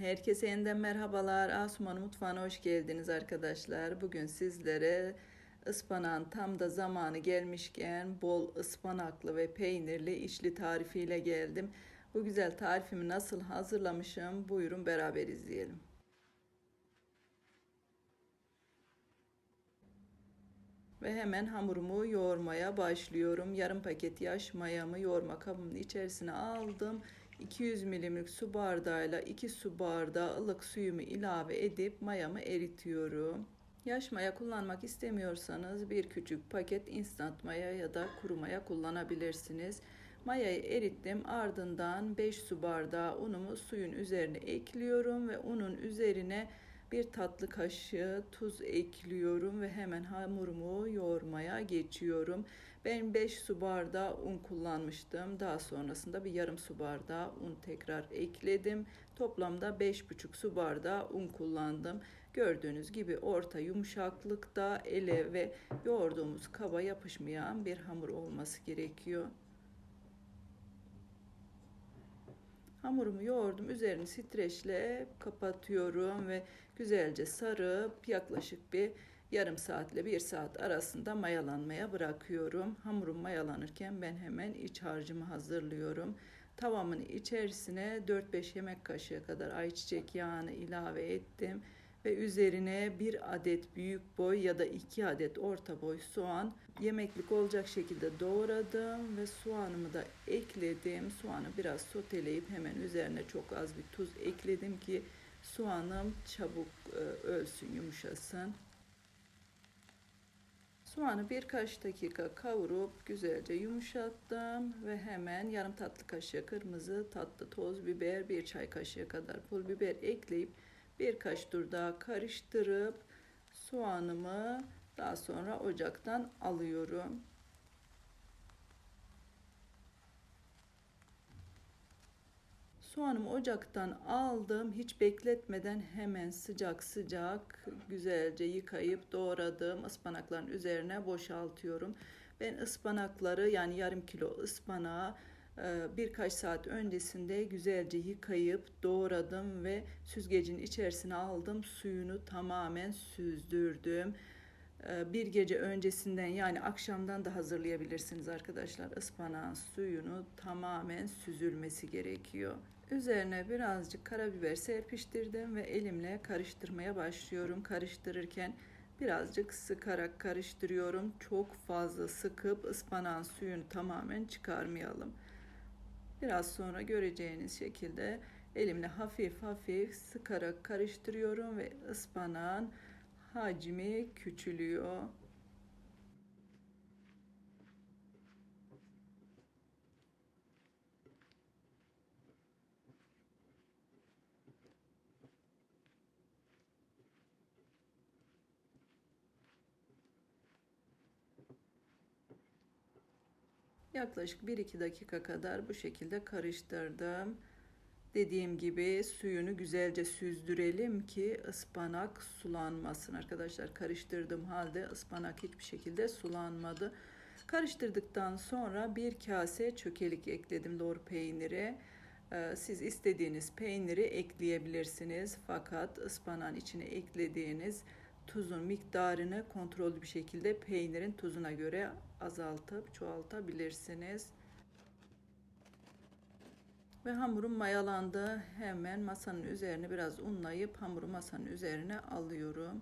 Herkese yeniden merhabalar. Asuman Mutfağı'na hoş geldiniz arkadaşlar. Bugün sizlere ıspanağın tam da zamanı gelmişken bol ıspanaklı ve peynirli içli tarifiyle geldim. Bu güzel tarifimi nasıl hazırlamışım buyurun beraber izleyelim. Ve hemen hamurumu yoğurmaya başlıyorum. Yarım paket yaş mayamı yoğurma kabımın içerisine aldım. 200 milimlik su bardağıyla 2 su bardağı ılık suyumu ilave edip mayamı eritiyorum. Yaş maya kullanmak istemiyorsanız bir küçük paket instant maya ya da kuru maya kullanabilirsiniz. Mayayı erittim ardından 5 su bardağı unumu suyun üzerine ekliyorum ve unun üzerine bir tatlı kaşığı tuz ekliyorum ve hemen hamurumu yoğurmaya geçiyorum. Ben 5 su bardağı un kullanmıştım. Daha sonrasında bir yarım su bardağı un tekrar ekledim. Toplamda 5,5 su bardağı un kullandım. Gördüğünüz gibi orta yumuşaklıkta ele ve yoğurduğumuz kaba yapışmayan bir hamur olması gerekiyor. Hamurumu yoğurdum. Üzerini streçle kapatıyorum ve güzelce sarıp yaklaşık bir yarım saatle bir saat arasında mayalanmaya bırakıyorum. Hamurum mayalanırken ben hemen iç harcımı hazırlıyorum. Tavamın içerisine 4-5 yemek kaşığı kadar ayçiçek yağını ilave ettim ve üzerine bir adet büyük boy ya da iki adet orta boy soğan yemeklik olacak şekilde doğradım ve soğanımı da ekledim. Soğanı biraz soteleyip hemen üzerine çok az bir tuz ekledim ki soğanım çabuk e, ölsün, yumuşasın. Soğanı birkaç dakika kavurup güzelce yumuşattım ve hemen yarım tatlı kaşığı kırmızı tatlı toz biber, bir çay kaşığı kadar pul biber ekleyip birkaç tur daha karıştırıp soğanımı daha sonra ocaktan alıyorum. Soğanımı ocaktan aldım. Hiç bekletmeden hemen sıcak sıcak güzelce yıkayıp doğradığım ıspanakların üzerine boşaltıyorum. Ben ıspanakları yani yarım kilo ıspanağı birkaç saat öncesinde güzelce yıkayıp doğradım ve süzgecin içerisine aldım. Suyunu tamamen süzdürdüm. E, bir gece öncesinden yani akşamdan da hazırlayabilirsiniz arkadaşlar. Ispanağın suyunu tamamen süzülmesi gerekiyor. Üzerine birazcık karabiber serpiştirdim ve elimle karıştırmaya başlıyorum. Karıştırırken birazcık sıkarak karıştırıyorum. Çok fazla sıkıp ıspanağın suyunu tamamen çıkarmayalım. Biraz sonra göreceğiniz şekilde elimle hafif hafif sıkarak karıştırıyorum ve ıspanağın hacmi küçülüyor. Yaklaşık 1-2 dakika kadar bu şekilde karıştırdım. Dediğim gibi suyunu güzelce süzdürelim ki ıspanak sulanmasın. Arkadaşlar karıştırdığım halde ıspanak hiçbir şekilde sulanmadı. Karıştırdıktan sonra bir kase çökelik ekledim doğru peyniri. Ee, siz istediğiniz peyniri ekleyebilirsiniz. Fakat ıspanağın içine eklediğiniz tuzun miktarını kontrollü bir şekilde peynirin tuzuna göre azaltıp çoğaltabilirsiniz. Ve hamurum mayalandı. Hemen masanın üzerine biraz unlayıp hamuru masanın üzerine alıyorum.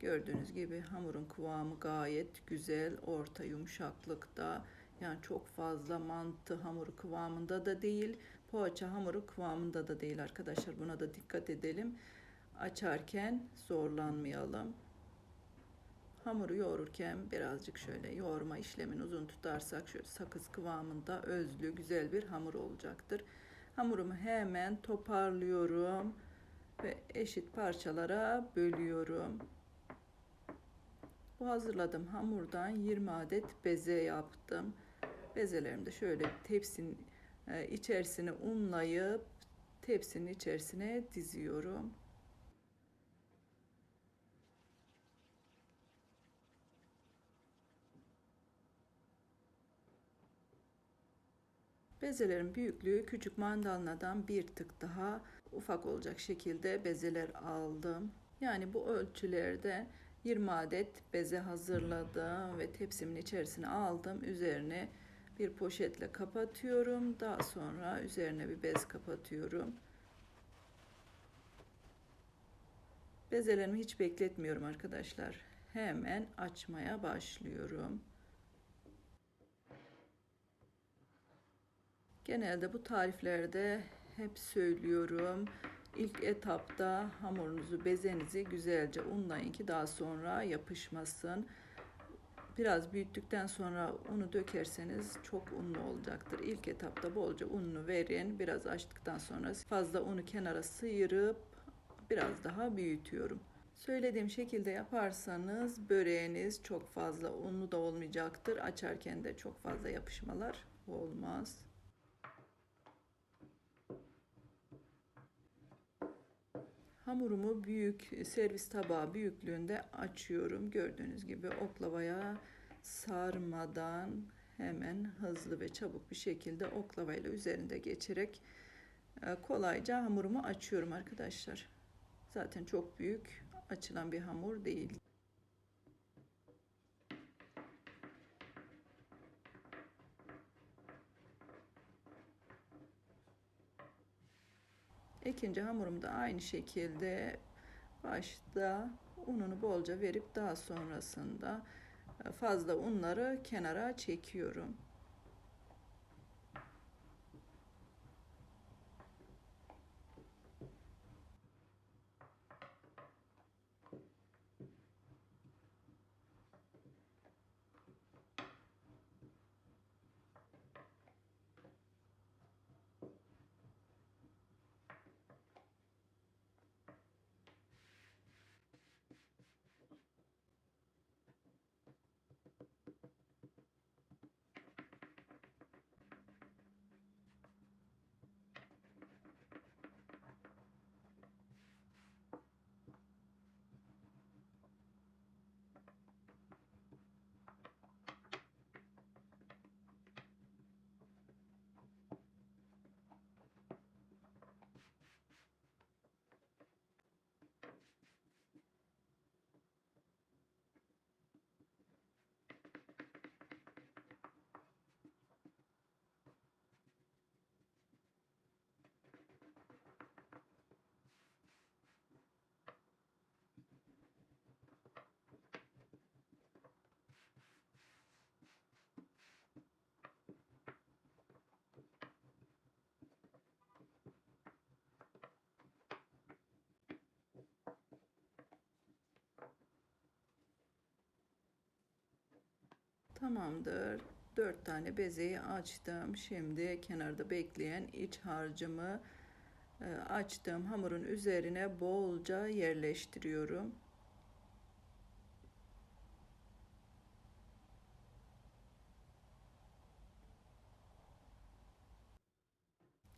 Gördüğünüz gibi hamurun kıvamı gayet güzel, orta yumuşaklıkta. Yani çok fazla mantı hamuru kıvamında da değil, poğaça hamuru kıvamında da değil arkadaşlar. Buna da dikkat edelim. Açarken zorlanmayalım. Hamuru yoğururken birazcık şöyle yoğurma işlemini uzun tutarsak şöyle sakız kıvamında özlü güzel bir hamur olacaktır. Hamurumu hemen toparlıyorum ve eşit parçalara bölüyorum. Bu hazırladığım hamurdan 20 adet beze yaptım. Bezelerimi de şöyle tepsinin içerisine unlayıp tepsinin içerisine diziyorum. Bezelerin büyüklüğü küçük mandalinadan bir tık daha ufak olacak şekilde bezeler aldım. Yani bu ölçülerde 20 adet beze hazırladım ve tepsimin içerisine aldım. Üzerine bir poşetle kapatıyorum. Daha sonra üzerine bir bez kapatıyorum. Bezelerimi hiç bekletmiyorum arkadaşlar. Hemen açmaya başlıyorum. Genelde bu tariflerde hep söylüyorum. İlk etapta hamurunuzu, bezenizi güzelce unlayın ki daha sonra yapışmasın. Biraz büyüttükten sonra unu dökerseniz çok unlu olacaktır. İlk etapta bolca ununu verin. Biraz açtıktan sonra fazla unu kenara sıyırıp biraz daha büyütüyorum. Söylediğim şekilde yaparsanız böreğiniz çok fazla unlu da olmayacaktır. Açarken de çok fazla yapışmalar olmaz. Hamurumu büyük servis tabağı büyüklüğünde açıyorum. Gördüğünüz gibi oklavaya sarmadan hemen hızlı ve çabuk bir şekilde oklavayla üzerinde geçerek e, kolayca hamurumu açıyorum arkadaşlar. Zaten çok büyük açılan bir hamur değil. İkinci hamurum da aynı şekilde başta ununu bolca verip daha sonrasında fazla unları kenara çekiyorum. Tamamdır. 4 tane bezeyi açtım. Şimdi kenarda bekleyen iç harcımı e, açtığım hamurun üzerine bolca yerleştiriyorum.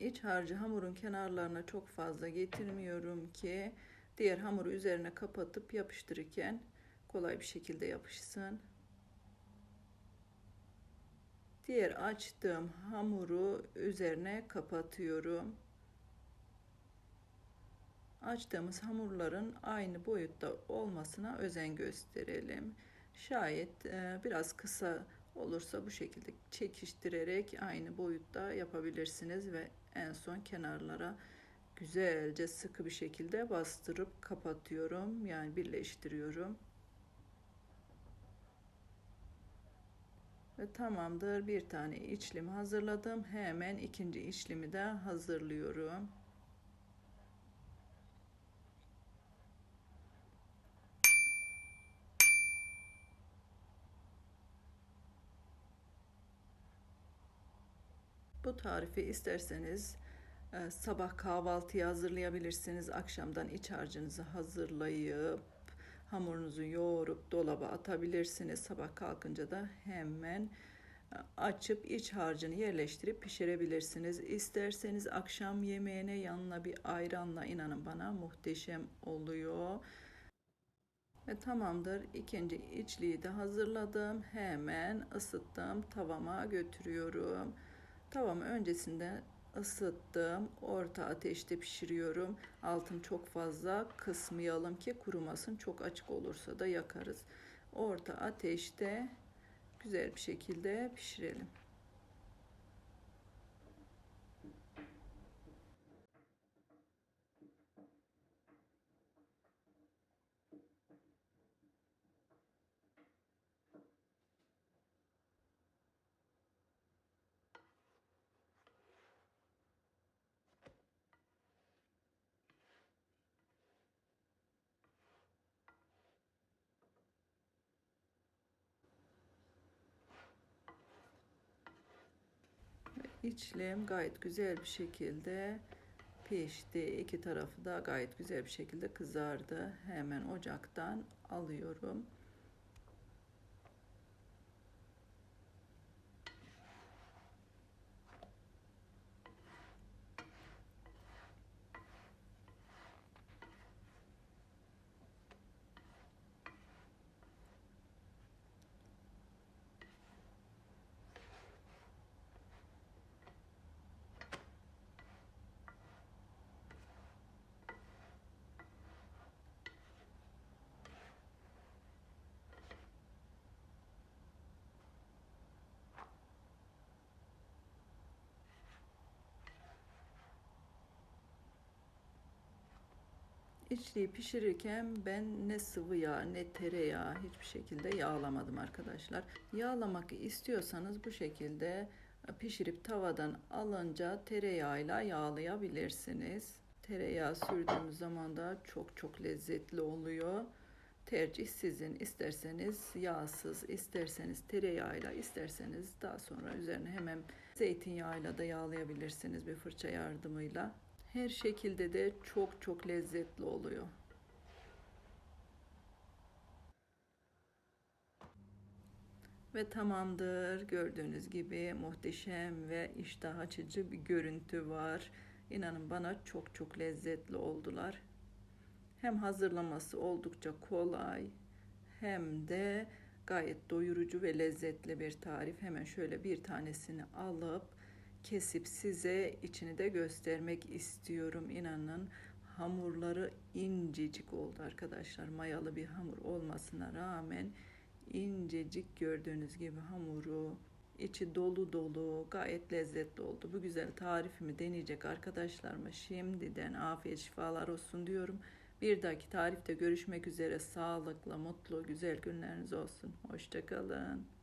İç harcı hamurun kenarlarına çok fazla getirmiyorum ki diğer hamuru üzerine kapatıp yapıştırırken kolay bir şekilde yapışsın. Diğer açtığım hamuru üzerine kapatıyorum. Açtığımız hamurların aynı boyutta olmasına özen gösterelim. Şayet e, biraz kısa olursa bu şekilde çekiştirerek aynı boyutta yapabilirsiniz ve en son kenarlara güzelce sıkı bir şekilde bastırıp kapatıyorum. Yani birleştiriyorum. Tamamdır. Bir tane içlim hazırladım. Hemen ikinci içlimi de hazırlıyorum. Bu tarifi isterseniz e, sabah kahvaltıya hazırlayabilirsiniz. Akşamdan iç harcınızı hazırlayıp Hamurunuzu yoğurup dolaba atabilirsiniz. Sabah kalkınca da hemen e, açıp iç harcını yerleştirip pişirebilirsiniz. İsterseniz akşam yemeğine yanına bir ayranla inanın bana muhteşem oluyor. Ve tamamdır. İkinci içliği de hazırladım. Hemen ısıttım. Tavama götürüyorum. Tavamı öncesinde ısıttım. Orta ateşte pişiriyorum. Altını çok fazla kısmayalım ki kurumasın. Çok açık olursa da yakarız. Orta ateşte güzel bir şekilde pişirelim. İçlim gayet güzel bir şekilde pişti. İki tarafı da gayet güzel bir şekilde kızardı. Hemen ocaktan alıyorum. İçliği pişirirken ben ne sıvı yağ ne tereyağı hiçbir şekilde yağlamadım arkadaşlar. Yağlamak istiyorsanız bu şekilde pişirip tavadan alınca tereyağıyla yağlayabilirsiniz. Tereyağı sürdüğümüz zaman da çok çok lezzetli oluyor. Tercih sizin. İsterseniz yağsız, isterseniz tereyağıyla, isterseniz daha sonra üzerine hemen zeytinyağıyla da yağlayabilirsiniz bir fırça yardımıyla. Her şekilde de çok çok lezzetli oluyor. Ve tamamdır. Gördüğünüz gibi muhteşem ve iştah açıcı bir görüntü var. İnanın bana çok çok lezzetli oldular. Hem hazırlaması oldukça kolay hem de gayet doyurucu ve lezzetli bir tarif. Hemen şöyle bir tanesini alıp kesip size içini de göstermek istiyorum. İnanın hamurları incecik oldu arkadaşlar. Mayalı bir hamur olmasına rağmen incecik gördüğünüz gibi hamuru içi dolu dolu gayet lezzetli oldu. Bu güzel tarifimi deneyecek arkadaşlarıma şimdiden afiyet şifalar olsun diyorum. Bir dahaki tarifte görüşmek üzere. Sağlıkla, mutlu, güzel günleriniz olsun. Hoşçakalın.